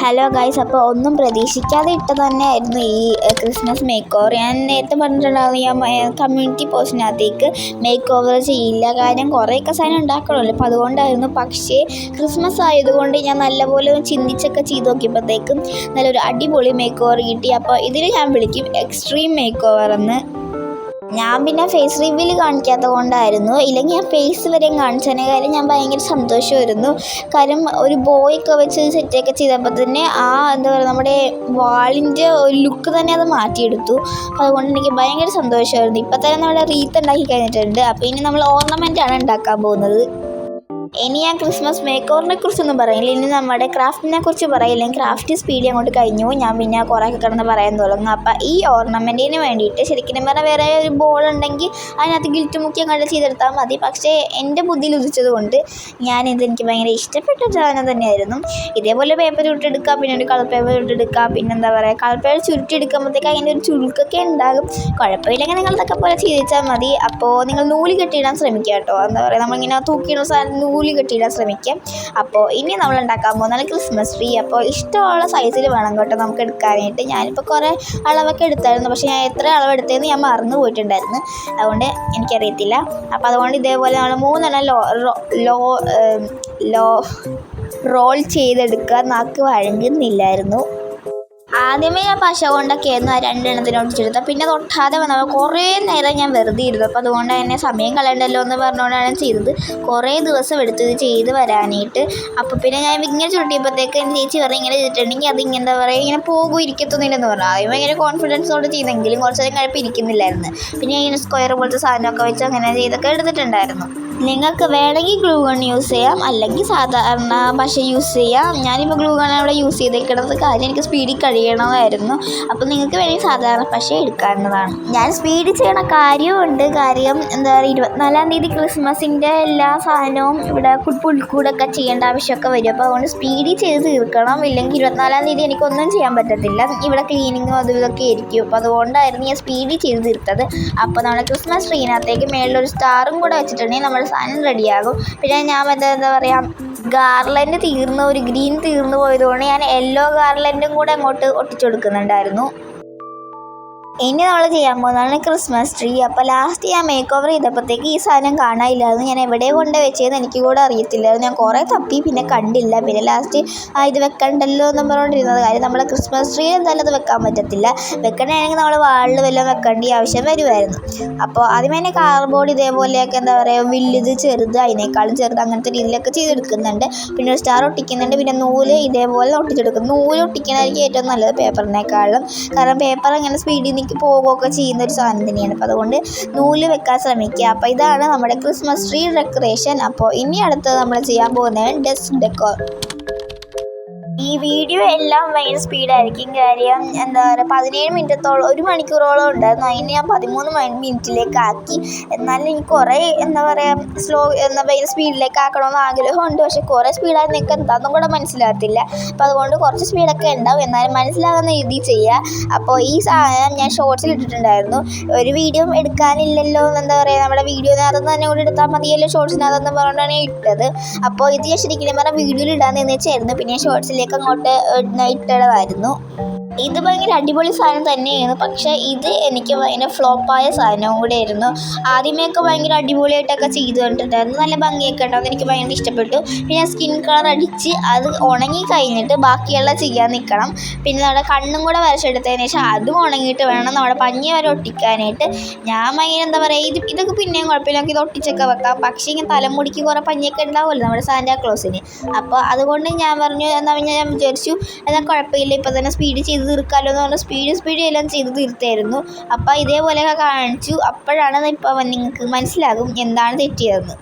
Hello guys അപ്പോൾ ഒന്നും പ്രതീക്ഷിക്കാതെ ഇട്ട് തന്നെയായിരുന്നു ഈ ക്രിസ്മസ് മേക്ക് ഓവർ ഞാൻ നേരത്തെ പറഞ്ഞിട്ടുണ്ടായിരുന്നു ഞാൻ കമ്മ്യൂണിറ്റി പോസ്റ്റിനകത്തേക്ക് മേക്ക് ഓവർ ചെയ്യില്ല. കാര്യം കുറേയൊക്കെ സാധനം ഉണ്ടാക്കണമല്ലോ. അപ്പോൾ അതുകൊണ്ടായിരുന്നു. പക്ഷേ ക്രിസ്മസ് ആയതുകൊണ്ട് ഞാൻ നല്ലപോലെ ചിന്തിച്ചൊക്കെ ചെയ്ത് നോക്കിയപ്പോഴത്തേക്കും നല്ലൊരു അടിപൊളി മേക്ക് ഓവർ കിട്ടി. അപ്പോൾ ഇതിൽ ഞാൻ വിളിക്കും എക്സ്ട്രീം മേക്ക് ഓവർ എന്ന്. ഞാൻ പിന്നെ ഫേസ് റിവ്യൂൽ കാണിക്കാത്ത കൊണ്ടായിരുന്നു ഇല്ലെങ്കിൽ ഞാൻ ഫേസ് വരെയും കാണിച്ചതിനെ കാര്യം ഞാൻ ഭയങ്കര സന്തോഷമായിരുന്നു. കാര്യം ഒരു ബോയൊക്കെ വെച്ച് സെറ്റൊക്കെ ചെയ്തപ്പോൾ തന്നെ ആ എന്താ പറയുക നമ്മുടെ വാളിന്റെ ഒരു ലുക്ക് തന്നെ അത് മാറ്റിയെടുത്തു. അതുകൊണ്ട് എനിക്ക് ഭയങ്കര സന്തോഷമായിരുന്നു. ഇപ്പം തന്നെ നമ്മുടെ റീത്ത് ഉണ്ടാക്കി കഴിഞ്ഞിട്ടുണ്ട്. അപ്പോൾ ഇനി നമ്മൾ ഓർണമെന്റ് ആണ് ഉണ്ടാക്കാൻ പോകുന്നത്. ഇനി ഞാൻ ക്രിസ്മസ് മേക്ക് ഓവറിനെ കുറിച്ചൊന്നും പറയില്ല. ഇനി നമ്മുടെ ക്രാഫ്റ്റിനെ കുറിച്ച് പറയില്ല. ക്രാഫ്റ്റ് സ്പീഡ് അങ്ങോട്ട് കഴിഞ്ഞു. ഞാൻ പിന്നെ കുറേയൊക്കെ കിടന്ന് പറയാൻ തുടങ്ങും. അപ്പം ഈ ഓർണമെന്റിന് വേണ്ടിയിട്ട് ശരിക്കും പറഞ്ഞാൽ വേറെ ഒരു ബോൾ ഉണ്ടെങ്കിൽ അതിനകത്ത് ഗിൽറ്റ് മുക്കി അങ്ങോട്ട് ചെയ്തെടുത്താൽ മതി. പക്ഷേ എന്റെ ബുദ്ധിയിൽ ഉദിച്ചത് കൊണ്ട് ഞാനിത് എനിക്ക് ഭയങ്കര ഇഷ്ടപ്പെട്ട സാധനം തന്നെയായിരുന്നു. ഇതേപോലെ പേപ്പർ ചുട്ടെടുക്കുക പിന്നെ ഒരു കളർ പേപ്പർ ചുട്ടെടുക്കുക പിന്നെ എന്താ പറയുക കളർ പേപ്പർ ചുരുട്ടിയെടുക്കുമ്പോഴത്തേക്ക് അതിന്റെ ഒരു ചുരുക്കൊക്കെ ഉണ്ടാകും. കുഴപ്പമില്ലെങ്കിൽ നിങ്ങൾ ഇതൊക്കെ പോലെ ചെയ്തിച്ചാൽ മതി. അപ്പോൾ നിങ്ങൾ നൂൽ കെട്ടിയിടാൻ ശ്രമിക്കുക കേട്ടോ. എന്താ പറയുക നമ്മളിങ്ങനെ തൂക്കിയിടുന്ന സാധനം നൂൽ കെട്ടിയിടാൻ ശ്രമിക്കാം. അപ്പോൾ ഇനി നമ്മൾ ഉണ്ടാക്കാൻ പോകുന്നത് ക്രിസ്മസ് ട്രീ. അപ്പോൾ ഇഷ്ടമുള്ള സൈസിൽ വേണം കേട്ടോ നമുക്ക് എടുക്കാനായിട്ട്. ഞാനിപ്പോൾ കുറേ അളവൊക്കെ എടുത്തായിരുന്നു. പക്ഷേ ഞാൻ എത്ര അളവ് എടുത്തതെന്ന് ഞാൻ മറന്നു പോയിട്ടുണ്ടായിരുന്നു. അതുകൊണ്ട് എനിക്കറിയത്തില്ല. അപ്പോൾ അതുകൊണ്ട് ഇതേപോലെ നമ്മൾ മൂന്നെണ്ണം ലോ ലോ ലോ റോൾ ചെയ്തെടുക്കുക നാക്ക് വഴങ്ങുന്നില്ലായിരുന്നു. ആദ്യമേ ഞാൻ പശ കൊണ്ടൊക്കെ ആയിരുന്നു ആ രണ്ടെണ്ണത്തിന് ഒട്ടിച്ചെടുത്തത്. പിന്നെ അത് ഒട്ടാതെ വന്നപ്പോൾ കുറേ നേരം ഞാൻ വെറുതെ ഇരുന്നു. അപ്പോൾ അതുകൊണ്ട് തന്നെ സമയം കളയണ്ടല്ലോ എന്ന് പറഞ്ഞുകൊണ്ടാണ് ചെയ്തത്. കുറേ ദിവസം എടുത്തു ഇത് ചെയ്ത് വരാനായിട്ട്. അപ്പോൾ പിന്നെ ഞാൻ ഇങ്ങനെ ചുരുട്ടിയപ്പോഴത്തേക്ക് എന്റെ ചേച്ചി പറഞ്ഞു ഇങ്ങനെ ചെയ്തിട്ടുണ്ടെങ്കിൽ അത് ഇങ്ങനെ എന്താ പറയുക ഇങ്ങനെ പോകും ഇരിക്കത്തൊന്നുമില്ലെന്ന് പറഞ്ഞു. ആദ്യം ഭയങ്കര കോൺഫിഡൻസോട് ചെയ്തെങ്കിലും കുറച്ച് നേരം കഴിപ്പ് ഇരിക്കുന്നില്ലായിരുന്നു. പിന്നെ ഇങ്ങനെ സ്ക്വയർ പോലത്തെ സാധനമൊക്കെ വെച്ച് അങ്ങനെ ചെയ്തൊക്കെ എടുത്തിട്ടുണ്ടായിരുന്നു. നിങ്ങൾക്ക് വേണമെങ്കിൽ ഗ്ലൂ ഗൺ യൂസ് ചെയ്യാം. അല്ലെങ്കിൽ സാധാരണ ഭാഷ യൂസ് ചെയ്യാം. ഞാനിപ്പോൾ ഗ്ലൂ ഗൺ അവിടെ യൂസ് ചെയ്തേക്കണത് കാര്യം എനിക്ക് സ്പീഡിൽ കഴിയണമായിരുന്നു. അപ്പോൾ നിങ്ങൾക്ക് വേണമെങ്കിൽ സാധാരണ ഭാഷ എടുക്കാവുന്നതാണ്. ഞാൻ സ്പീഡിൽ ചെയ്യണ കാര്യമുണ്ട് കാര്യം എന്താ പറയുക ഇരുപത്തിനാലാം തീയതി ക്രിസ്മസിന്റെ എല്ലാ സാധനവും ഇവിടെ പുൽക്കൂടൊക്കെ ചെയ്യേണ്ട ആവശ്യമൊക്കെ വരും. അപ്പോൾ അതുകൊണ്ട് സ്പീഡിൽ ചെയ്ത് തീർക്കണം. ഇല്ലെങ്കിൽ ഇരുപത്തിനാലാം തീയതി എനിക്കൊന്നും ചെയ്യാൻ പറ്റത്തില്ല. ഇവിടെ ക്ലീനിങ്ങും അതും ഇതൊക്കെ ആയിരിക്കും. അപ്പോൾ അതുകൊണ്ടായിരുന്നു ഞാൻ സ്പീഡിൽ ചെയ്ത് തീർത്തത്. അപ്പോൾ നമ്മുടെ ക്രിസ്മസ് ട്രീനകത്തേക്ക് മേളിലൊരു സ്റ്റാറും കൂടെ വെച്ചിട്ടുണ്ടെങ്കിൽ നമ്മുടെ സാധനം റെഡിയാകും പിന്നെ ഞാൻ എന്താ എന്താ പറയുക ഗാർലൻഡ് തീർന്നു ഒരു ഗ്രീൻ തീർന്നു പോയതുകൊണ്ട് ഞാൻ യെല്ലോ ഗാർലൻഡും കൂടെ അങ്ങോട്ട് ഒട്ടിച്ചു കൊടുക്കുന്നുണ്ടായിരുന്നു. ഇനി നമ്മൾ ചെയ്യാൻ പോകുന്നതാണ് ക്രിസ്മസ് ട്രീ അപ്പോൾ ലാസ്റ്റ് ഞാൻ മേക്ക് ഓവർ ചെയ്തപ്പോഴത്തേക്ക് ഈ സാധനം കാണാനില്ലായിരുന്നു. ഞാൻ എവിടെ കൊണ്ട് വെച്ചതെന്ന് എനിക്ക് കൂടെ അറിയത്തില്ലായിരുന്നു. ഞാൻ കുറേ തപ്പി പിന്നെ കണ്ടില്ല. പിന്നെ ലാസ്റ്റ് ആ ഇത് വെക്കണ്ടല്ലോ എന്ന് പറഞ്ഞുകൊണ്ടിരുന്നത്. കാര്യം നമ്മൾ ക്രിസ്മസ് ട്രീ എന്തായാലും അത് വെക്കാൻ പറ്റത്തില്ല. വെക്കണമെങ്കിൽ നമ്മൾ വാളിൽ വല്ലതും വെക്കേണ്ട ആവശ്യം വരുമായിരുന്നു അപ്പോൾ ആദ്യമേ തന്നെ കാർബോർഡ് ഇതേപോലെയൊക്കെ എന്താ പറയുക വലുത് ചെറുത് അതിനേക്കാളും ചെറുത് അങ്ങനത്തെ രീതിയിലൊക്കെ ചെയ്തെടുക്കുന്നുണ്ട്. പിന്നെ ഒരു സ്റ്റാർ ഒട്ടിക്കുന്നുണ്ട്. പിന്നെ നൂൽ ഇതേപോലെ ഒട്ടിച്ചെടുക്കും. നൂൽ ഒട്ടിക്കണമായിരിക്കും ഏറ്റവും നല്ലത് പേപ്പറിനേക്കാളും കാരണം പേപ്പർ അങ്ങനെ സ്പീഡിൽ നിൽക്കി പോകുകയൊക്കെ ചെയ്യുന്ന ഒരു സാധനം തന്നെയാണ്. അപ്പോൾ അതുകൊണ്ട് നൂൽ വെക്കാൻ ശ്രമിക്കുക. അപ്പോൾ ഇതാണ് നമ്മുടെ ക്രിസ്മസ് ട്രീ ഡെക്കറേഷൻ അപ്പോൾ ഇനി അടുത്തത് നമ്മൾ ചെയ്യാൻ പോകുന്നത് ഡെസ്ക് ഡെക്കോർ ഈ വീഡിയോ എല്ലാം ഭയങ്കര സ്പീഡായിരിക്കും കാര്യം. എന്താ പറയുക പതിനേഴ് മിനിറ്റത്തോളം ഒരു മണിക്കൂറോളം ഉണ്ടായിരുന്നു. അതിന് ഞാൻ പതിമൂന്ന് മിനിറ്റിലേക്ക് ആക്കി എന്നാലും എനിക്ക് കുറേ എന്താ പറയുക സ്ലോ എന്താ ഭയങ്കര സ്പീഡിലേക്ക് ആക്കണമെന്ന് ആഗ്രഹമുണ്ട്. പക്ഷേ കുറേ സ്പീഡായി നിങ്ങൾക്ക് എന്താണെന്നും കൂടെ മനസ്സിലാകത്തില്ല. അപ്പോൾ അതുകൊണ്ട് കുറച്ച് സ്പീഡൊക്കെ ഉണ്ടാവും. എന്നാലും മനസ്സിലാകുന്ന രീതിയിൽ ചെയ്യുക അപ്പോൾ ഈ സാധനം ഞാൻ ഷോർട്സിൽ ഇട്ടിട്ടുണ്ടായിരുന്നു. ഒരു വീഡിയോ എടുക്കാനില്ലല്ലോ. എന്താ പറയുക നമ്മുടെ വീഡിയോനകത്ത് തന്നെ കൂടി എടുത്താൽ മതിയല്ലോ ഷോർട്സിനകത്തെന്ന് പറഞ്ഞുകൊണ്ടാണ് ഞാൻ ഇട്ടത്. അപ്പോൾ ഇത് ഞാൻ ശരിക്കും പറഞ്ഞാൽ വീഡിയോയിൽ ഇടാൻ വെച്ചായിരുന്നു പിന്നെ ഞാൻ ഷോർട്സിലേക്ക് അങ്ങോട്ട് ഇട്ടതായിരുന്നു ഇത് ഭയങ്കര അടിപൊളി സാധനം തന്നെയായിരുന്നു. പക്ഷേ ഇത് എനിക്ക് ഭയങ്കര ഫ്ലോപ്പായ സാധനവും കൂടെ ആയിരുന്നു ആദ്യമേയൊക്കെ ഭയങ്കര അടിപൊളിയായിട്ടൊക്കെ ചെയ്ത് കണ്ടിട്ടുണ്ടായിരുന്നു. നല്ല ഭംഗിയൊക്കെ ഉണ്ടായിരുന്നു. എനിക്ക് ഭയങ്കര ഇഷ്ടപ്പെട്ടു. പിന്നെ സ്കിൻ കളർ അടിച്ച് അത് ഉണങ്ങി കഴിഞ്ഞിട്ട് ബാക്കിയുള്ള ചെയ്യാൻ നിൽക്കണം. പിന്നെ നമ്മുടെ കണ്ണും കൂടെ വരച്ചെടുത്തതിന് ശേഷം അതും ഉണങ്ങിയിട്ട് വേണം നമ്മുടെ പഞ്ഞി വരെ ഒട്ടിക്കാനായിട്ട്. ഞാൻ ഭയങ്കര എന്താ പറയുക ഇത് ഇതൊക്കെ പിന്നെയും കുഴപ്പമില്ല. നമുക്ക് ഇത് ഒട്ടിച്ചൊക്കെ വെക്കാം. പക്ഷേ ഇങ്ങനെ തലമുടിക്ക് കുറേ പഞ്ഞിയൊക്കെ ഉണ്ടാവുമല്ലോ നമ്മുടെ സാന്റാ ക്ലോസിന്. അപ്പോൾ അതുകൊണ്ട് ഞാൻ പറഞ്ഞു എന്നാൽ ഞാൻ വിചാരിച്ചു. എന്നാൽ കുഴപ്പമില്ല. ഇപ്പോൾ തന്നെ സ്പീഡ് ചെയ്ത് തീർക്കാമല്ലോ എന്ന് പറഞ്ഞ് സ്പീഡ് സ്പീഡ് എല്ലാം ചെയ്ത് തീർത്തായിരുന്നു. അപ്പോൾ ഇതേപോലെയൊക്കെ കാണിച്ചു. അപ്പോഴാണ് ഇപ്പോൾ നിങ്ങൾക്ക് മനസ്സിലാകും എന്താണ് തെറ്റിയതെന്ന്.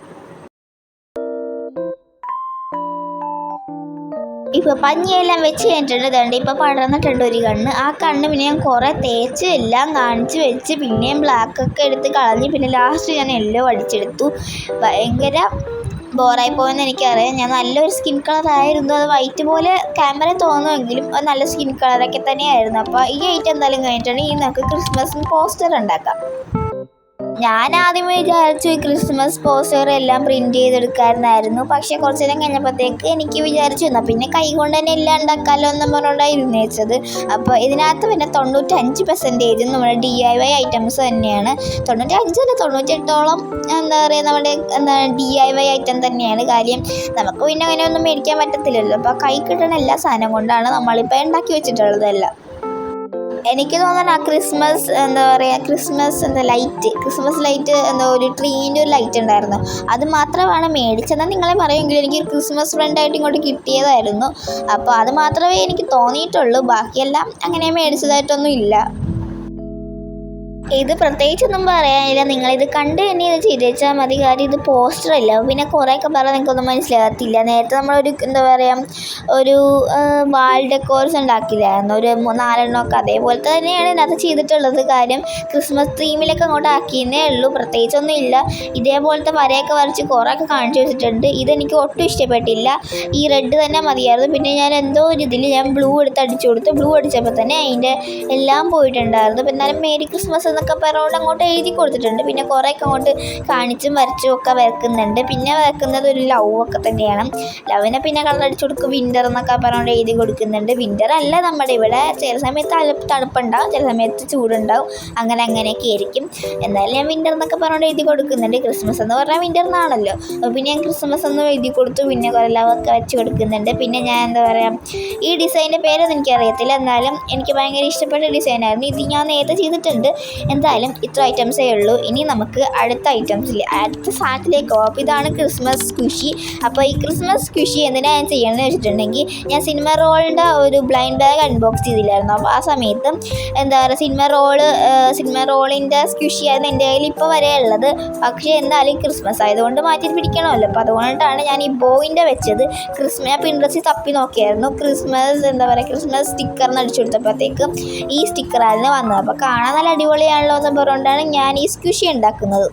ഇപ്പോൾ പഞ്ഞിയെല്ലാം വെച്ച് കഴിഞ്ഞിട്ടുണ്ട് ഇതുണ്ട്. ഇപ്പോൾ പടർന്നിട്ടുണ്ട് ഒരു കണ്ണ്. ആ കണ്ണ് പിന്നെ ഞാൻ കുറേ തേച്ച് എല്ലാം കാണിച്ച് വെച്ച് പിന്നെയും ബ്ലാക്ക് ഒക്കെ എടുത്ത് കളഞ്ഞ് പിന്നെ ലാസ്റ്റ് ഞാൻ എല്ലോ അടിച്ചെടുത്തു. ഭയങ്കര ബോറായി പോയെന്ന് എനിക്കറിയാം. ഞാൻ നല്ലൊരു സ്കിൻ കളർ ആയിരുന്നു. അത് വൈറ്റ് പോലെ ക്യാമറ തോന്നുമെങ്കിലും അത് നല്ല സ്കിൻ കളറൊക്കെ തന്നെയായിരുന്നു. അപ്പോൾ ഈ ഐറ്റം എന്തായാലും കഴിഞ്ഞിട്ടുണ്ടെങ്കിൽ നമുക്ക് ക്രിസ്മസിന് പോസ്റ്റർ ഉണ്ടാക്കാം. ഞാൻ ആദ്യം വിചാരിച്ചു ഈ ക്രിസ്മസ് പോസ്റ്റർ എല്ലാം പ്രിന്റ് ചെയ്തെടുക്കാമായിരുന്നു പക്ഷേ കുറച്ച് നേരം കഴിഞ്ഞപ്പോഴത്തേക്ക് എനിക്ക് വിചാരിച്ചു എന്നാൽ പിന്നെ കൈ കൊണ്ട് തന്നെ എല്ലാം ഉണ്ടാക്കാമല്ലോ എന്ന് പറഞ്ഞുകൊണ്ടാണ് വെച്ചത് അപ്പോൾ ഇതിനകത്ത് പിന്നെ തൊണ്ണൂറ്റഞ്ച് പെർസെന്റേജ് നമ്മുടെ ഡി ഐ വൈ ഐറ്റംസ് തന്നെയാണ്. തൊണ്ണൂറ്റഞ്ച് അല്ല തൊണ്ണൂറ്റെട്ടോളം എന്താ പറയുക നമ്മുടെ എന്താ ഡി ഐ വൈ ഐറ്റം തന്നെയാണ് കാര്യം. നമുക്ക് പിന്നെ അങ്ങനെ ഒന്നും മേടിക്കാൻ പറ്റത്തില്ലല്ലോ. അപ്പോൾ കൈ കിട്ടുന്ന എല്ലാ സാധനം കൊണ്ടാണ് നമ്മളിപ്പോൾ ഉണ്ടാക്കി വെച്ചിട്ടുള്ളതെല്ലാം. എനിക്ക് തോന്നുന്നത് ആ ക്രിസ്മസ് എന്താ പറയുക ക്രിസ്മസ് എന്താ ലൈറ്റ് ക്രിസ്മസ് ലൈറ്റ് എന്താ ഒരു ട്രീന്റെ ഒരു ലൈറ്റ് ഉണ്ടായിരുന്നു. അത് മാത്രമാണ് മേടിച്ചതെന്ന് നിങ്ങളെ പറയുമെങ്കിൽ എനിക്ക് ക്രിസ്മസ് ഫ്രണ്ടായിട്ട് ഇങ്ങോട്ട് കിട്ടിയതായിരുന്നു. അപ്പോൾ അത് മാത്രമേ എനിക്ക് തോന്നിയിട്ടുള്ളൂ. ബാക്കിയെല്ലാം അങ്ങനെ മേടിച്ചതായിട്ടൊന്നും ഇല്ല. ഇത് പ്രത്യേകിച്ചൊന്നും പറയാനില്ല. നിങ്ങളിത് കണ്ട് തന്നെ ഇത് ചിരിച്ചാൽ മതി. കാര്യം ഇത് പോസ്റ്റർ അല്ല. പിന്നെ കുറേയൊക്കെ പറയാൻ നിങ്ങൾക്കൊന്നും മനസ്സിലാകത്തില്ല. നേരത്തെ നമ്മളൊരു എന്താ പറയുക ഒരു വാൾ ഡെക്കോർസ് ഉണ്ടാക്കില്ലായിരുന്നു? ഒരു നാലെണ്ണമൊക്കെ അതേപോലത്തെ തന്നെയാണ് ഇതിനകത്ത് ചെയ്തിട്ടുള്ളത്. കാര്യം ക്രിസ്മസ് തീമിലൊക്കെ അങ്ങോട്ട് ആക്കിയെന്നേ ഉള്ളൂ. പ്രത്യേകിച്ചൊന്നും ഇല്ല. ഇതേപോലത്തെ വരയൊക്കെ വരച്ച് കുറേയൊക്കെ കാണിച്ചു വെച്ചിട്ടുണ്ട്. ഇതെനിക്ക് ഒട്ടും ഇഷ്ടപ്പെട്ടില്ല. ഈ റെഡ് തന്നെ മതിയായിരുന്നു. പിന്നെ ഞാൻ എന്തോ ഒരു ഇതിൽ ഞാൻ ബ്ലൂ എടുത്ത് അടിച്ചു കൊടുത്തു ബ്ലൂ അടിച്ചപ്പോൾ തന്നെ അതിന്റെ എല്ലാം പോയിട്ടുണ്ടായിരുന്നു. അപ്പോൾ എന്നാലും മേരി ക്രിസ്മസ് എന്നൊക്കെ പറഞ്ഞുകൊണ്ട് അങ്ങോട്ട് എഴുതി കൊടുത്തിട്ടുണ്ട്. പിന്നെ കുറേയൊക്കെ അങ്ങോട്ട് കാണിച്ചും വരച്ചും ഒക്കെ വരക്കുന്നുണ്ട്. പിന്നെ വരക്കുന്നത് ഒരു ലവ് ഒക്കെ തന്നെയാണ്. ലവിനെ പിന്നെ കളർ അടിച്ചു കൊടുക്കും. വിന്റർ എന്നൊക്കെ പറഞ്ഞുകൊണ്ട് എഴുതി കൊടുക്കുന്നുണ്ട്. വിന്റർ അല്ല നമ്മുടെ ഇവിടെ. ചില സമയത്ത് തണുപ്പ് തണുപ്പുണ്ടാവും. ചില സമയത്ത് ചൂടുണ്ടാവും. അങ്ങനെ അങ്ങനെയൊക്കെ ആയിരിക്കും. എന്നാലും ഞാൻ വിന്റർ എന്നൊക്കെ പറഞ്ഞുകൊണ്ട് എഴുതി കൊടുക്കുന്നുണ്ട്. ക്രിസ്മസ് എന്ന് പറഞ്ഞാൽ വിന്റർ എന്നാണല്ലോ. പിന്നെ ഞാൻ ക്രിസ്മസ് എന്ന് എഴുതി കൊടുത്തു. പിന്നെ കുറേ ലവ് ഒക്കെ വെച്ച് കൊടുക്കുന്നുണ്ട്. പിന്നെ ഞാൻ എന്താ പറയുക ഈ ഡിസൈനിന്റെ പേരൊന്നും എനിക്കറിയത്തില്ല. എന്നാലും എനിക്ക് ഭയങ്കര ഇഷ്ടപ്പെട്ട ഡിസൈനായിരുന്നു ഇത് ഞാൻ നേരത്തെ ചെയ്തിട്ടുണ്ട്. എന്തായാലും ഇത്ര ഐറ്റംസേ ഉള്ളൂ. ഇനി നമുക്ക് അടുത്ത ഐറ്റംസിൽ അടുത്ത സാധനത്തിലേക്ക് അപ്പോൾ ഇതാണ് ക്രിസ്മസ് കുഷി അപ്പോൾ ഈ ക്രിസ്മസ് കുഷി എന്തിനാ ഞാൻ ചെയ്യണമെന്ന് വെച്ചിട്ടുണ്ടെങ്കിൽ ഞാൻ സിനിമ റോളിന്റെ ഒരു ബ്ലൈൻഡ് ബാഗ് അൺബോക്സ് ചെയ്തില്ലായിരുന്നു. അപ്പോൾ ആ സമയത്ത് എന്താ പറയുക സിനിമ റോൾ സിനിമ റോളിന്റെ സ്ക്വിഷിയായിരുന്നു എന്റെ കയ്യിൽ ഇപ്പോൾ വരെ ഉള്ളത്. പക്ഷേ എന്തായാലും ക്രിസ്മസ് ആയതുകൊണ്ട് മാറ്റി പിടിക്കണമല്ലോ. അപ്പോൾ അതുകൊണ്ടാണ് ഞാൻ ഈ ബോയിന്റെ വെച്ചത് ക്രിസ്മസ് ഞാൻ പിൻട്രസ്റ്റിൽ തപ്പി നോക്കിയായിരുന്നു. ക്രിസ്മസ് എന്താ പറയുക ക്രിസ്മസ് സ്റ്റിക്കർ എന്ന് അടിച്ചു കൊടുത്തപ്പോഴത്തേക്ക് ഈ സ്റ്റിക്കറായിരുന്നു വന്നത്. അപ്പോൾ കാണാൻ നല്ല അടിപൊളിയാണല്ലോ എന്ന് പറഞ്ഞുകൊണ്ടാണ് ഞാൻ ഈ സ്ക്വിഷി ഉണ്ടാക്കുന്നത്.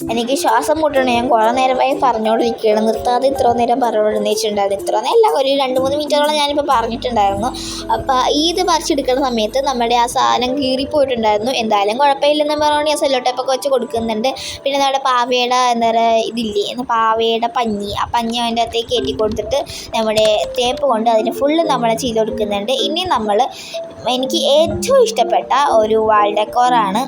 എനിക്ക് ശ്വാസം മുട്ടണം. ഞാൻ കുറേ നേരമായി പറഞ്ഞുകൊണ്ടിരിക്കുകയാണ്. നിർത്താതെ ഇത്ര നേരം പറഞ്ഞുകൊണ്ടിരുന്നിട്ടുണ്ടായിരുന്നു ഇത്ര നേരം ഒരു രണ്ട് മൂന്ന് മിനിറ്റോളം ഞാനിപ്പോൾ പറഞ്ഞിട്ടുണ്ടായിരുന്നു. അപ്പോൾ ഇത് പറിച്ചെടുക്കുന്ന സമയത്ത് നമ്മുടെ ആ സാധനം കീറിപ്പോയിട്ടുണ്ടായിരുന്നു. എന്തായാലും കുഴപ്പമില്ലെന്ന് പറഞ്ഞുകൊണ്ട് ഞാൻ സെല്ലോ ടേപ്പൊക്കെ വെച്ച് കൊടുക്കുന്നുണ്ട്. പിന്നെ നമ്മുടെ പാവയുടെ എന്താ പറയുക ഇതില്ലേ? പാവയുടെ പഞ്ഞി. ആ പഞ്ഞി അതിന്റെ അകത്തേക്ക് കയറ്റി കൊടുത്തിട്ട് നമ്മുടെ തേപ്പ് കൊണ്ട് അതിന് ഫുള്ള് നമ്മൾ ചെയ്ത് കൊടുക്കുന്നുണ്ട്. ഇനി നമ്മൾ എനിക്ക് ഏറ്റവും ഇഷ്ടപ്പെട്ട ഒരു വാൾ ഡെക്കോറാണ്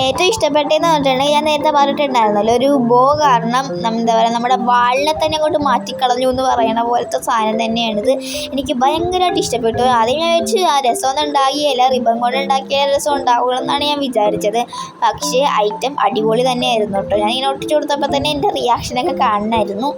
ഏറ്റവും ഇഷ്ടപ്പെട്ടതെന്ന് പറഞ്ഞിട്ടുണ്ടെങ്കിൽ ഞാൻ നേരത്തെ പറഞ്ഞിട്ടുണ്ടായിരുന്നല്ലോ ഒരു ബോ കാരണം എന്താ പറയുക നമ്മുടെ വാളിനെ തന്നെ അങ്ങോട്ട് മാറ്റിക്കളഞ്ഞു എന്ന് പറയണ പോലത്തെ സാധനം തന്നെയാണിത്. എനിക്ക് ഭയങ്കരമായിട്ട് ഇഷ്ടപ്പെട്ടു. ആദ്യം ഞാൻ വെച്ച് ആ രസമൊന്നും ഉണ്ടാകിയല്ല റിബൺ കൊണ്ട് ഉണ്ടാക്കിയ രസം ഉണ്ടാവുകയെന്നാണ് ഞാൻ വിചാരിച്ചത്. പക്ഷേ ഐറ്റം അടിപൊളി തന്നെയായിരുന്നു കേട്ടോ. ഞാൻ ഇങ്ങനെ ഒട്ടിച്ചു കൊടുത്തപ്പോൾ തന്നെ എന്റെ റിയാക്ഷനൊക്കെ കാണണമായിരുന്നു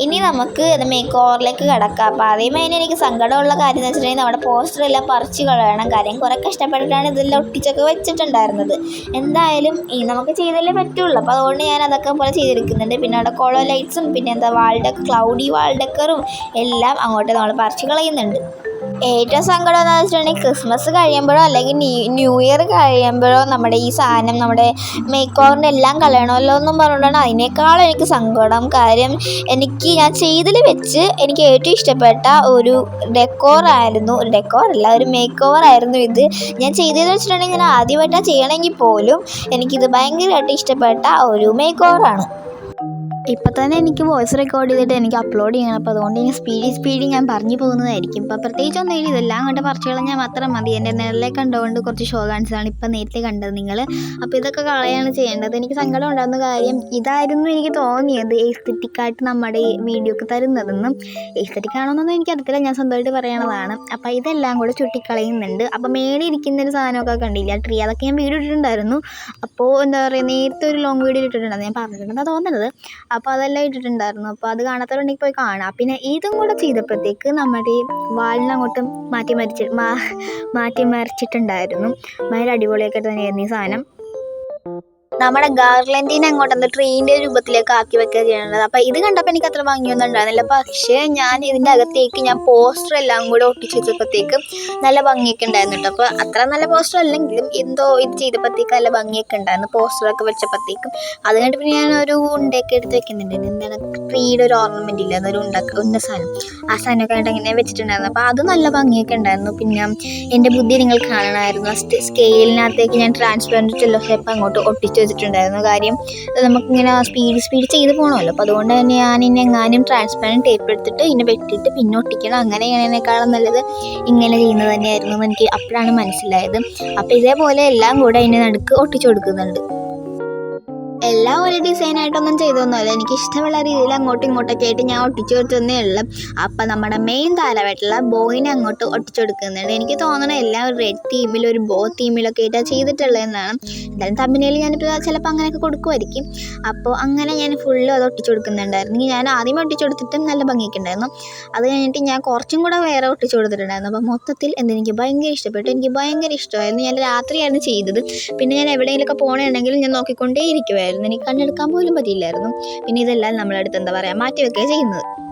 ഇനി നമുക്ക് അത് മേക്ക് ഓവറിലേക്ക് കിടക്കാം. അപ്പോൾ ആദ്യമേ തന്നെ എനിക്ക് സങ്കടമുള്ള കാര്യം എന്ന് വെച്ചിട്ടുണ്ടെങ്കിൽ നമ്മുടെ പോസ്റ്റർ എല്ലാം പറിച്ച് കളയണം. കാര്യം കുറേ കഷ്ടപ്പെട്ടിട്ടാണ് ഇതെല്ലാം ഒട്ടിച്ചൊക്കെ വെച്ചിട്ടുണ്ടായിരുന്നത്. എന്തായാലും ഈ നമുക്ക് ചെയ്തല്ലേ പറ്റുള്ളൂ. അപ്പോൾ അതുകൊണ്ട് ഞാൻ അതൊക്കെ പോലെ ചെയ്തെടുക്കുന്നുണ്ട്. പിന്നെ അവിടെ കോളോ ലൈറ്റ്സും പിന്നെ എന്താ വാൾഡെ ക്ലൗഡി വാൾഡക്കറും എല്ലാം അങ്ങോട്ട് നമ്മൾ പറിച്ച് കളയുന്നുണ്ട്. ഏറ്റവും സങ്കടം എന്ന് വെച്ചിട്ടുണ്ടെങ്കിൽ ക്രിസ്മസ് കഴിയുമ്പോഴോ അല്ലെങ്കിൽ ന്യൂ ഇയർ കഴിയുമ്പോഴോ നമ്മുടെ ഈ സാധനം നമ്മുടെ മേക്ക് ഓവറിന്റെ എല്ലാം കളയണമല്ലോ എന്നും പറഞ്ഞുകൊണ്ടാണ് അതിനേക്കാളും എനിക്ക് സങ്കടം. കാര്യം എനിക്ക് ഞാൻ ചെയ്തതിൽ വെച്ച് എനിക്ക് ഏറ്റവും ഇഷ്ടപ്പെട്ട ഒരു ഡെക്കോറായിരുന്നു ഒരു ഡെക്കോറല്ല ഒരു മേക്ക് ഓവർ ആയിരുന്നു ഇത്. ഞാൻ ചെയ്തതെന്ന് വെച്ചിട്ടുണ്ടെങ്കിൽ ഞാൻ ആദ്യമായിട്ടാണ് ചെയ്യണമെങ്കിൽ പോലും എനിക്കിത് ഭയങ്കരമായിട്ട് ഇഷ്ടപ്പെട്ട ഒരു മേക്ക് ഓവറാണ് ഇപ്പം തന്നെ എനിക്ക് വോയിസ് റെക്കോർഡ് ചെയ്തിട്ട് എനിക്ക് അപ്ലോഡ് ചെയ്യണം. അപ്പോൾ അതുകൊണ്ട് ഞാൻ സ്പീഡി സ്പീഡി ഞാൻ പറഞ്ഞു പോകുന്നതായിരിക്കും. ഇപ്പം പ്രത്യേകിച്ചൊന്നും ഇല്ല ഇതെല്ലാം കണ്ട് പറിച്ചു കളഞ്ഞാൽ മാത്രം മതി. എന്റെ നിഴലെ കണ്ടുകൊണ്ട് കുറച്ച് ഷോ കാണിച്ചതാണ് ഇപ്പം നേരത്തെ കണ്ടത് നിങ്ങൾ അപ്പോൾ ഇതൊക്കെ കളയാണ് ചെയ്യേണ്ടത്. എനിക്ക് സങ്കടം ഉണ്ടാകുന്ന കാര്യം ഇതായിരുന്നു എനിക്ക് തോന്നിയത്. എസ്തറ്റിക്കായിട്ട് നമ്മുടെ ഈ വീഡിയോക്ക് തരുന്നതെന്നും. എസ്തറ്റിക് ആണോന്നൊന്നും എനിക്കറിയത്തില്ല ഞാൻ സ്വന്തമായിട്ട് പറയണതാണ്. അപ്പോൾ ഇതെല്ലാം കൂടെ ചുട്ടിക്കളയുന്നുണ്ട്. അപ്പോൾ മേടി ഇരിക്കുന്ന ഒരു സാധനമൊക്കെ കണ്ടില്ല? ട്രീ അതൊക്കെ ഞാൻ വീഡിയോ ഇട്ടിട്ടുണ്ടായിരുന്നു. അപ്പോൾ എന്താ പറയുക നേരത്തെ ഒരു ലോങ് വീഡിയോ ഇട്ടിട്ടുണ്ടായിരുന്നു. ഞാൻ പറഞ്ഞിട്ടുണ്ടെന്നാണ് തോന്നുന്നത് അപ്പോൾ അതെല്ലാം ഇട്ടിട്ടുണ്ടായിരുന്നു. അപ്പോൾ അത് കാണാത്തവരുണ്ടെങ്കിൽ പോയി കാണാം. പിന്നെ ഇതും കൂടെ ചെയ്തപ്പോഴത്തേക്ക് നമ്മുടെ ഈ വാലിനെ അങ്ങോട്ട് മാറ്റി മരിച്ച് മാറ്റി മറിച്ചിട്ടുണ്ടായിരുന്നു ഭയങ്കര അടിപൊളിയൊക്കെ തന്നെയായിരുന്നു ഈ സാധനം. നമ്മുടെ ഗാർലൻഡിനെ അങ്ങോട്ട് ട്രെയിനിന്റെ രൂപത്തിലേക്ക് ആക്കി വെക്കുക ചെയ്യണത് അപ്പോൾ ഇത് കണ്ടപ്പോൾ എനിക്ക് അത്ര ഭംഗിയൊന്നും ഉണ്ടായിരുന്നില്ല. പക്ഷേ ഞാൻ ഇതിന്റെ അകത്തേക്ക് ഞാൻ പോസ്റ്റർ എല്ലാം കൂടെ ഒട്ടിച്ച് നല്ല ഭംഗിയൊക്കെ ഉണ്ടായിരുന്നു കേട്ടോ അപ്പോൾ അത്ര നല്ല പോസ്റ്റർ അല്ലെങ്കിലും എന്തോ ഇത് ചെയ്തപ്പോഴത്തേക്ക് നല്ല ഭംഗിയൊക്കെ ഉണ്ടായിരുന്നു പോസ്റ്ററൊക്കെ വെച്ചപ്പോഴത്തേക്കും. അത് കഴിഞ്ഞിട്ട് പിന്നെ ഞാൻ ഒരു ഉണ്ടയൊക്കെ എടുത്ത് വെക്കുന്നുണ്ട്. എന്താണ്? ട്രീയുടെ ഒരു ഓർണമെന്റ് ഇല്ല? അതൊരു ഉണ്ടാക്ക ഉന്ന സാധനം. ആ സാധനമൊക്കെ ആയിട്ട് ഇങ്ങനെ വെച്ചിട്ടുണ്ടായിരുന്നു. അപ്പോൾ അത് നല്ല ഭംഗിയൊക്കെ ഉണ്ടായിരുന്നു. പിന്നെ എന്റെ ബുദ്ധി നിങ്ങൾ കാണണമായിരുന്നു. സ്കെയിലിനകത്തേക്ക് ഞാൻ ട്രാൻസ്പെറന്റ് ഷേപ്പ് അങ്ങോട്ട് ഒട്ടിച്ച് വെച്ചിട്ടുണ്ടായിരുന്നു കാര്യം. നമുക്കിങ്ങനെ സ്പീഡ് സ്പീഡ് ചെയ്ത് പോകണമല്ലോ അപ്പോൾ അതുകൊണ്ട് തന്നെ ഞാൻ ഇനി എങ്ങാനും ട്രാൻസ്പാരന്റ് ടേപ്പ് എടുത്തിട്ട് ഇന്നെ വെട്ടിയിട്ട് പിന്നെ ഒട്ടിക്കണം. അങ്ങനെ ചെയ്യണേക്കാളും നല്ലത് ഇങ്ങനെ ചെയ്യുന്നത് തന്നെയായിരുന്നു എനിക്ക് അപ്പോഴാണ് മനസ്സിലായത്. അപ്പോൾ ഇതേപോലെ എല്ലാം കൂടെ അതിന്റെ നടുക്ക് ഒട്ടിച്ചു കൊടുക്കുന്നുണ്ട്. എല്ലാം ഒരു ഡിസൈനായിട്ടൊന്നും ചെയ്തൊന്നുമല്ല. എനിക്ക് ഇഷ്ടമുള്ള രീതിയിൽ അങ്ങോട്ടും ഇങ്ങോട്ടൊക്കെ ആയിട്ട് ഞാൻ ഒട്ടിച്ചു കൊടുത്തൊന്നേ ഉള്ളു. അപ്പം നമ്മുടെ മെയിൻ താരമായിട്ടുള്ള ബോയിനെ അങ്ങോട്ട് ഒട്ടിച്ചു കൊടുക്കുന്നുണ്ട്. എനിക്ക് തോന്നണം എല്ലാം ഒരു റെഡ് തീമിൽ ഒരു ബോ തീമിലൊക്കെ ആയിട്ടാണ് ചെയ്തിട്ടുള്ളതെന്നാണ്. എന്തായാലും തമ്മിലേൽ ഞാനിപ്പോൾ ചിലപ്പോൾ അങ്ങനെയൊക്കെ കൊടുക്കുമായിരിക്കും. അപ്പോൾ അങ്ങനെ ഞാൻ ഫുള്ള് അത് ഒട്ടിച്ചു കൊടുക്കുന്നുണ്ടായിരുന്നു. ഞാൻ ആദ്യം ഒട്ടിച്ചു കൊടുത്തിട്ടും നല്ല ഭംഗിയൊക്കെ ഉണ്ടായിരുന്നു. അത് കഴിഞ്ഞിട്ട് ഞാൻ കുറച്ചും കൂടെ വേറെ ഒട്ടിച്ചു കൊടുത്തിട്ടുണ്ടായിരുന്നു. അപ്പോൾ മൊത്തത്തിൽ എന്തെനിക്ക് ഭയങ്കര ഇഷ്ടപ്പെട്ടു. എനിക്ക് ഭയങ്കര ഇഷ്ടമായിരുന്നു. ഞാൻ രാത്രിയായിരുന്നു ചെയ്തത്. പിന്നെ ഞാൻ എവിടെയെങ്കിലുമൊക്കെ പോകണമെങ്കിൽ ഞാൻ നോക്കിക്കൊണ്ടേ ഇരിക്കുമായിരുന്നു എനിക്ക് കണ്ണെടുക്കാൻ പോലും പറ്റിയില്ലായിരുന്നു. പിന്നെ ഇതെല്ലാം നമ്മളടുത്ത് എന്താ പറയുക മാറ്റി വെക്കുകയാണ് ചെയ്യുന്നത്.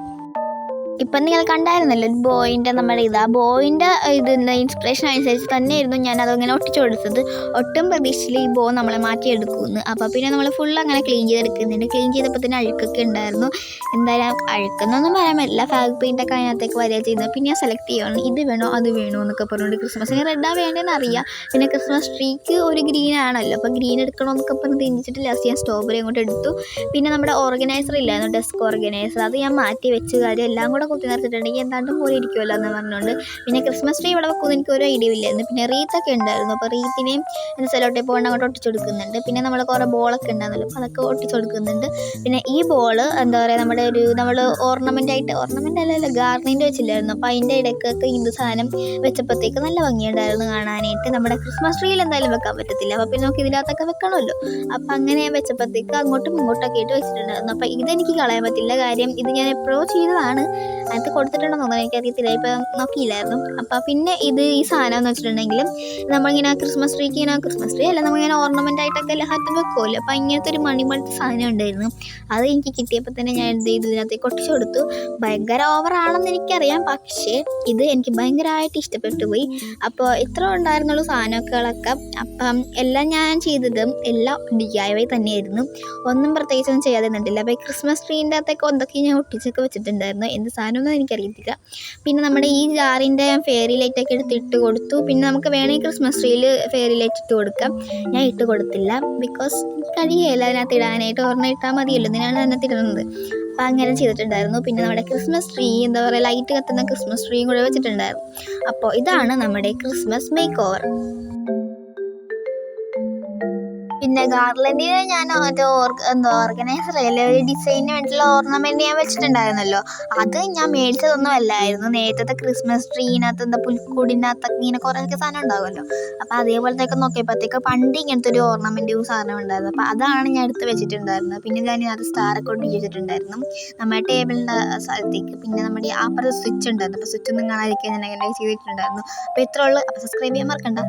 ഇപ്പം നിങ്ങൾ കണ്ടായിരുന്നല്ലോ? ബോയിന്റെ ബോയിന്റെ നമ്മുടെ ഇത് ആ ബോയിന്റെ ഇത് ഇൻസ്പിറേഷൻ അനുസരിച്ച് തന്നെയായിരുന്നു ഞാൻ അതങ്ങനെ ഒട്ടിച്ചു കൊടുത്തത്. ഒട്ടും പ്രതീക്ഷിച്ചില്ല ഈ ബോ നമ്മളെ മാറ്റിയെടുക്കുമെന്ന്. അപ്പോൾ പിന്നെ നമ്മൾ ഫുൾ അങ്ങനെ ക്ലീൻ ചെയ്തെടുക്കുന്നുണ്ട്. ക്ലീൻ ചെയ്തപ്പോൾ തന്നെ അഴുക്കൊക്കെ ഉണ്ടായിരുന്നു. എന്തായാലും അഴുക്കെന്നൊന്നും പറയാൻ പറ്റില്ല. ഫാഗ് പെയിന്റൊക്കെ അതിനകത്തേക്ക് വരിക ചെയ്യുന്നത്. പിന്നെ സെലക്ട് ചെയ്യണം ഇത് വേണോ അത് വേണോ എന്നൊക്കെ പറഞ്ഞുകൊണ്ട് ക്രിസ്മസിന് റെഡാ വേണ്ടെന്ന് അറിയാം. പിന്നെ ക്രിസ്മസ് ട്രീക്ക് ഒരു ഗ്രീൻ ആണല്ലോ. അപ്പോൾ ഗ്രീൻ എടുക്കണോ എന്നൊക്കെ പറഞ്ഞ് തിരിച്ചിട്ട് ലാസ്റ്റ് ഞാൻ സ്ട്രോബെറി അങ്ങോട്ട് എടുത്തു. പിന്നെ നമ്മുടെ ഓർഗനൈസർ ഇല്ലായിരുന്നു. ഡെസ്ക് ഓർഗനൈസർ അത് ഞാൻ മാറ്റി വെച്ച്. കാര്യം എല്ലാം കൂടെ കുത്തി നിറച്ചിട്ടുണ്ടെങ്കിൽ എന്താണ്ടും പോലെ ഇരിക്കുമല്ലോ എന്ന് പറഞ്ഞുകൊണ്ട് പിന്നെ ക്രിസ്മസ് ട്രീ ഇവിടെ വെക്കുമെന്ന് എനിക്ക് ഒരു ഐഡിയ ഇല്ലായിരുന്നു പിന്നെ റീത്തൊക്കെ ഉണ്ടായിരുന്നു. അപ്പോൾ റീത്തിനെയും സെലോട്ടെ പോകണ്ട അങ്ങോട്ട് ഒട്ടിച്ചു കൊടുക്കുന്നുണ്ട്. പിന്നെ നമ്മൾ കുറേ ബോളൊക്കെ ഉണ്ടായിരുന്നല്ലോ. അപ്പോൾ അതൊക്കെ ഒട്ടിച്ചു കൊടുക്കുന്നുണ്ട്. പിന്നെ ഈ ബോൾ എന്താ പറയുക നമ്മുടെ ഒരു നമ്മൾ ഓർണമെന്റ് ആയിട്ട് ഓർണമെന്റ് അല്ലല്ലോ ഗാർഡനിന്റെ വെച്ചില്ലായിരുന്നു. അപ്പോൾ അതിന്റെ ഇടയ്ക്കൊക്കെ ഇത് സാധനം വെച്ചപ്പോഴത്തേക്ക് നല്ല ഭംഗിയുണ്ടായിരുന്നു കാണാനായിട്ട്. നമ്മുടെ ക്രിസ്മസ് ട്രീയിൽ എന്തായാലും വെക്കാൻ പറ്റത്തില്ല. അപ്പോൾ പിന്നെ നമുക്ക് ഇതിനകത്തൊക്കെ വെക്കണമല്ലോ. അപ്പോൾ അങ്ങനെ വെച്ചപ്പോഴത്തേക്ക് അങ്ങോട്ടും ഇങ്ങോട്ടൊക്കെ ആയിട്ട് വെച്ചിട്ടുണ്ടായിരുന്നു. അപ്പോൾ ഇതെനിക്ക് കളയാൻ പറ്റില്ല കാര്യം ഇത് ഞാൻ എപ്പോഴോ ചെയ്തതാണ്. അതിനകത്ത് കൊടുത്തിട്ടുണ്ടെന്ന് തോന്നുന്നു. എനിക്കറിയത്തില്ല. ഇപ്പം നോക്കിയില്ലായിരുന്നു. അപ്പോൾ പിന്നെ ഇത് ഈ സാധനം എന്ന് വെച്ചിട്ടുണ്ടെങ്കിൽ നമ്മളിങ്ങനെ ക്രിസ്മസ് ട്രീക്ക് ഇങ്ങനെ ക്രിസ്മസ് ട്രീ അല്ല നമ്മളിങ്ങനെ ഓർണമെന്റ് ആയിട്ടൊക്കെ എല്ലാത്തും വെക്കുമല്ലോ അപ്പോൾ ഇങ്ങനത്തെ ഒരു മണിമണത്തെ സാധനം ഉണ്ടായിരുന്നു. അത് എനിക്ക് കിട്ടിയപ്പോൾ തന്നെ ഞാൻ എന്ത് ചെയ്തു? ഇതിനകത്തേക്ക് ഒട്ടിച്ചു കൊടുത്തു. ഭയങ്കര ഓവറാണെന്ന് എനിക്കറിയാം. പക്ഷേ ഇത് എനിക്ക് ഭയങ്കരമായിട്ട് ഇഷ്ടപ്പെട്ടു പോയി. അപ്പോൾ ഇത്ര ഉണ്ടായിരുന്നുള്ളൂ സാധനങ്ങളൊക്കെ. അപ്പം എല്ലാം ഞാൻ ചെയ്തതും എല്ലാം ഡി ഐ വൈ തന്നെയായിരുന്നു. ഒന്നും പ്രത്യേകിച്ചൊന്നും ചെയ്യാതെ നിന്നിട്ടില്ല. അപ്പോൾ ക്രിസ്മസ് ട്രീന്റെ അകത്തൊക്കെ എന്തൊക്കെ ഞാൻ ഒട്ടിച്ചൊക്കെ വെച്ചിട്ടുണ്ടായിരുന്നു. എന്ത് സാധനമൊന്നും എനിക്കറിയത്തില്ല. പിന്നെ നമ്മുടെ ഈ ജാറിന്റെ ഫെയറി ലൈറ്റൊക്കെ എടുത്ത് ഇട്ട് കൊടുത്തു. പിന്നെ നമുക്ക് വേണമെങ്കിൽ ക്രിസ്മസ് ട്രീയിൽ ഫെയറി ലൈറ്റ് ഇട്ട് കൊടുക്കാം. ഞാൻ ഇട്ട് കൊടുത്തില്ല. ബിക്കോസ് കഴിയുകയില്ല അതിനകത്ത് ഇടാനായിട്ട്. ഒരെണ്ണം ഇട്ടാൽ മതിയല്ലോ. ഇതിനാണ് അതിനകത്ത് ഇടുന്നത്. അപ്പോൾ അങ്ങനെ ചെയ്തിട്ടുണ്ടായിരുന്നു. പിന്നെ നമ്മുടെ ക്രിസ്മസ് ട്രീ എന്താ പറയുക ലൈറ്റ് കത്തുന്ന ക്രിസ്മസ് ട്രീയും കൂടെ വെച്ചിട്ടുണ്ടായിരുന്നു. അപ്പോൾ ഇതാണ് നമ്മുടെ ക്രിസ്മസ് മേക്ക് ഓവർ പിന്നെ ഗാർലൻഡിന് ഞാൻ മറ്റേ എന്താ ഓർഗനൈസർ അല്ലേ ഒരു ഡിസൈനിന് വേണ്ടിയിട്ടുള്ള ഓർണമെന്റ് ഞാൻ വെച്ചിട്ടുണ്ടായിരുന്നല്ലോ. അത് ഞാൻ മേടിച്ചതൊന്നും അല്ലായിരുന്നു. നേരത്തെ ക്രിസ്മസ് ട്രീനകത്ത് എന്താ പുൽക്കൂടിനകത്തൊക്കെ ഇങ്ങനെ കുറേയൊക്കെ സാധനം ഉണ്ടാകുമല്ലോ അപ്പോൾ അതേപോലത്തെയൊക്കെ നോക്കിയപ്പോഴത്തേക്ക് പണ്ട് ഇങ്ങനത്തെ ഒരു ഓർണമെന്റും സാധനം ഉണ്ടായിരുന്നു. അപ്പോൾ അതാണ് ഞാൻ എടുത്ത് വെച്ചിട്ടുണ്ടായിരുന്നത്. പിന്നെ ഞാൻ അത് സ്റ്റാറൊക്കെ ഒട്ടിച്ച് വെച്ചിട്ടുണ്ടായിരുന്നു. നമ്മുടെ ടേബിളിന്റെ സ്ഥലത്തേക്ക് പിന്നെ നമ്മുടെ അപ്പുറത്ത് സ്വിച്ച് ഉണ്ടായിരുന്നു. അപ്പോൾ സ്വിച്ച് ഒന്നും കാണാതിരിക്കാൻ ഞാൻ അങ്ങനെ ചെയ്തിട്ടുണ്ടായിരുന്നു. അപ്പോൾ ഇത്രയുള്ളൂ അപ്പോൾ സബ്സ്ക്രൈബ് ചെയ്യാൻ മറക്കണ്ട.